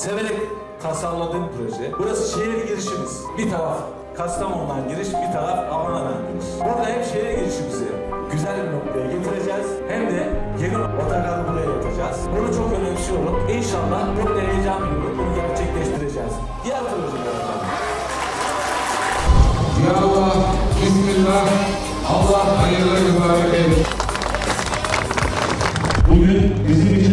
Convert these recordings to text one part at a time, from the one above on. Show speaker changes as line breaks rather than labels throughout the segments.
severek tasarladığım proje. Burası şehir girişimiz. Bir taraf Kastamonu'dan giriş, bir taraf Adana'dan giriş. Burada hem şehir girişimizi güzel bir noktaya getireceğiz. Hem de yeni otogarı buraya yapacağız. Bunu çok önemsiyorum. İnşallah çok da heyecan duyuyorum. Bunu gerçekleştireceğiz. Diğer projeler efendim.
Ya Allah, Bismillah, Allah hayırlı mübarek eylesin.
Bugün bizim için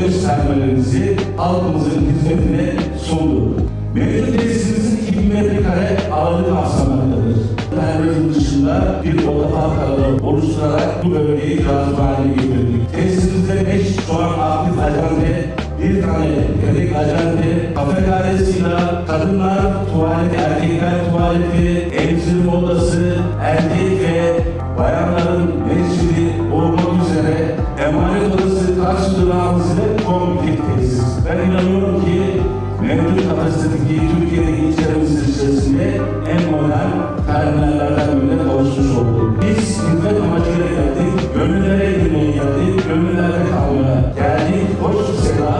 Otobüs sermayelerimizi halkımızın hizmetine sundu. Mevcut tesisimizin 2000 metrekare ağırlık kapsamaktadır. Pervazın dışında bir otopark alanı oluşturarak bu bölgeyi cazip haline getirdik. Tesisimizde 5 şu an aktif ajante, bir tane yedek ajante, kafeteresiyle kadınlar tuvaleti, erkekler tuvaleti, emzirim odası, erkek ve bayanların mescidi olmak üzere emanet odası karşı durağımız tesis. Ben inanıyorum ki mevcut kapasitedeki Türkiye'deki ilçelerimizin içerisinde en modern terminallerden birine kavuşmuş olduk. Biz hizmet amacıyla geldik, gönüllere girmeye geldik, gönüllerde kalmaya geldik. Hoş bir seda,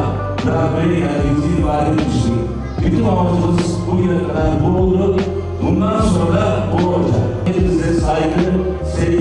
bırakmaya geldiğimizi ifade etmiştik. Bütün amacımız bugüne kadar bu oldu. Bundan sonra bu olacak. Hepinize saygı, sevgi.